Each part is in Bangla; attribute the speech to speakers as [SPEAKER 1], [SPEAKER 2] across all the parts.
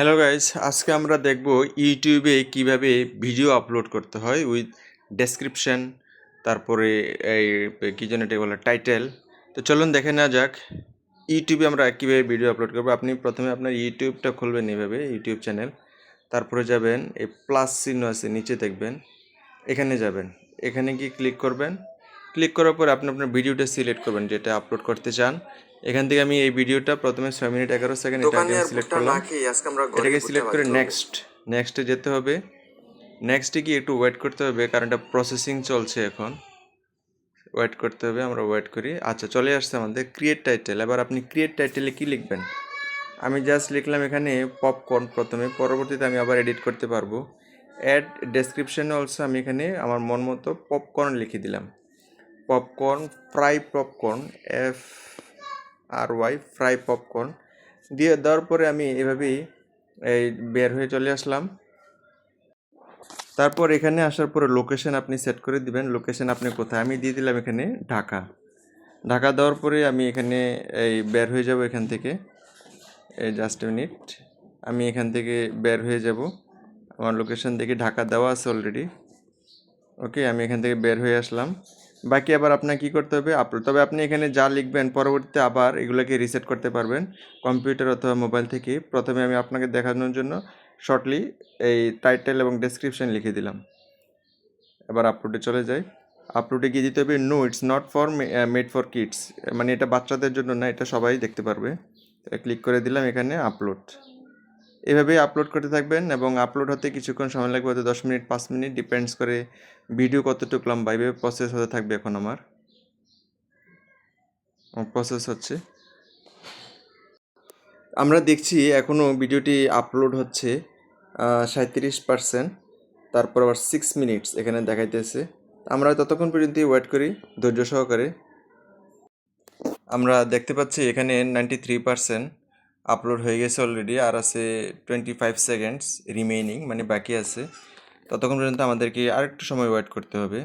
[SPEAKER 1] হ্যালো গাইস আজকে আমরা দেখব ইউটিউবে কীভাবে ভিডিও আপলোড করতে হয় উইথ ডেসক্রিপশন তারপরে এই, কী যেন এটা বলে টাইটেল তো চলুন দেখে নেওয়া যাক, ইউটিউবে আমরা কীভাবে ভিডিও আপলোড করব। আপনি প্রথমে আপনার ইউটিউবটা খুলবেন এইভাবে, ইউটিউব চ্যানেল তারপরে যাবেন, এই প্লাস চিহ্ন আছে, নিচে দেখবেন, এখানে যাবেন, এখানে গিয়ে ক্লিক করবেন। ক্লিক করার পর আপনি আপনার ভিডিওটা সিলেক্ট করবেন যেটা আপলোড করতে চান। এখান থেকে আমি এই ভিডিওটা প্রথমে ছয় মিনিট এগারো সেকেন্ড এটা
[SPEAKER 2] আর
[SPEAKER 1] সিলেক্ট করলাম। এটাকে সিলেক্ট করে নেক্সট নেক্সটে যেতে হবে। নেক্সটে গিয়ে একটু ওয়েট করতে হবে কারণ এটা প্রসেসিং চলছে এখন। ওয়েট করতে হবে আমরা ওয়েট করি। আচ্ছা চলে আসছে আমাদের ক্রিয়েট টাইটেল এবার আপনি ক্রিয়েট টাইটেলে কী লিখবেন? আমি জাস্ট লিখলাম এখানে পপকর্ন প্রথমে পরবর্তীতে আমি আবার এডিট করতে পারব। অ্যাড ডেসক্রিপশনে অলসো আমি এখানে আমার মন মতো পপকর্ন লিখে দিলাম। Popcorn fry popcorn F R Y fry popcorn দিয়ে দেওয়ার পরে আমি এভাবেই এই বের হয়ে চলে আসলাম। তারপর এখানে আসার পরে লোকেশন আপনি সেট করে দিবেন। লোকেশন আপনি কোথায়? আমি দিয়ে দিলাম এখানে ঢাকা। ঢাকা দেওয়ার পরে আমি এখানে এই বের হয়ে যাব এখান থেকে। এই জাস্ট মিনিট আমি এখান থেকে বের হয়ে যাব। আমার লোকেশন দেখে ঢাকা দেওয়া আছে অলরেডি ওকে আমি এখান থেকে বের হয়ে আসলাম। বাকি আবার আপনার কি করতে হবে? আপলোড তবে আপনি এখানে যা লিখবেন, পরবর্তীতে আবার এগুলোকে রিসেট করতে পারবেন কম্পিউটার অথবা মোবাইল থেকে। প্রথমে আমি আপনাকে দেখানোর জন্য শর্টলি এই টাইটেল এবং ডেসক্রিপশন লিখে দিলাম। এবার আপলোডে চলে যাই। আপলোডে গিয়ে দিতে হবে no it's not for made for kids মানে এটা বাচ্চাদের জন্য না, এটা সবাই দেখতে পারবে। ক্লিক করে দিলাম এখানে আপলোড এভাবেই আপলোড করতে থাকবেন এবং আপলোড হতে কিছুক্ষণ সময় লাগবে, হয়তো দশ মিনিট, পাঁচ মিনিট ডিপেন্ডস করে ভিডিও কতটুকু লম্বা, এভাবে প্রসেস হতে থাকবে এখন আমার। প্রসেস হচ্ছে। আমরা দেখছি এখনও ভিডিওটি আপলোড হচ্ছে সাঁত্রিশ পার্সেন্ট তারপর আবার সিক্স মিনিটস এখানে দেখাইতেছে। আমরা ততক্ষণ পর্যন্ত ওয়েট করি, ধৈর্য সহকারে। আমরা দেখতে পাচ্ছি এখানে নাইনটি থ্রি পার্সেন্ট আপলোড হয়ে গেছে অলরেডি আর আছে টোয়েন্টি ফাইভ সেকেন্ডস রিমেইনিং মানে বাকি আছে। ততক্ষণ পর্যন্ত আমাদেরকে আরেকটু সময় ওয়েট করতে হবে।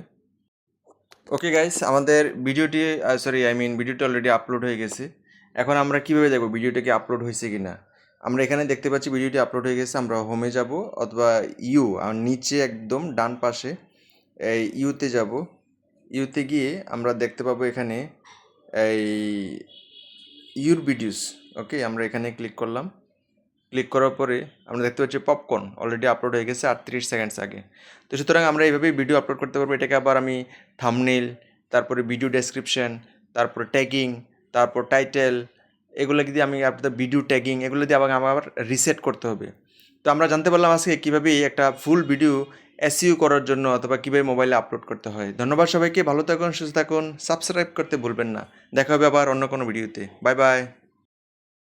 [SPEAKER 1] ওকে গাইস আমাদের ভিডিওটি সরি আই মিন ভিডিওটি অলরেডি আপলোড হয়ে গেছে। এখন আমরা কীভাবে দেখব ভিডিওটা কি আপলোড হয়েছে কি না আমরা এখানে দেখতে পাচ্ছি ভিডিওটি আপলোড হয়ে গেছে, আমরা হোমে যাব, অথবা ইউ আর নিচে একদম ডান পাশে, এই ইউতে যাব। ইউতে গিয়ে আমরা দেখতে পাবো এখানে এই ইউর ভিডিওস। ওকে, আমরা এখানে ক্লিক করলাম। ক্লিক করার পরে আমরা দেখতে পাচ্ছি পপকর্ন অলরেডি আপলোড হয়ে গেছে আটত্রিশ সেকেন্ডস আগে। তো সুতরাং আমরা এইভাবেই ভিডিও আপলোড করতে পারব। এটাকে আবার আমি থামনেল তারপরে ভিডিও ডেসক্রিপশন তারপরে ট্যাগিং তারপর টাইটেল এগুলো যদি আমি আপনাদের ভিডিও ট্যাগিং এগুলো দিয়ে আবার আমার রিসেট করতে হবে। তো আমরা জানতে পারলাম আজকে কীভাবে একটা ফুল ভিডিও এসইউ করার জন্য অথবা কীভাবে মোবাইলে আপলোড করতে হয়। ধন্যবাদ সবাইকে, ভালো থাকুন, সুস্থ থাকুন সাবস্ক্রাইব করতে ভুলবেন না। দেখা হবে আবার অন্য কোনো ভিডিওতে বাই বাই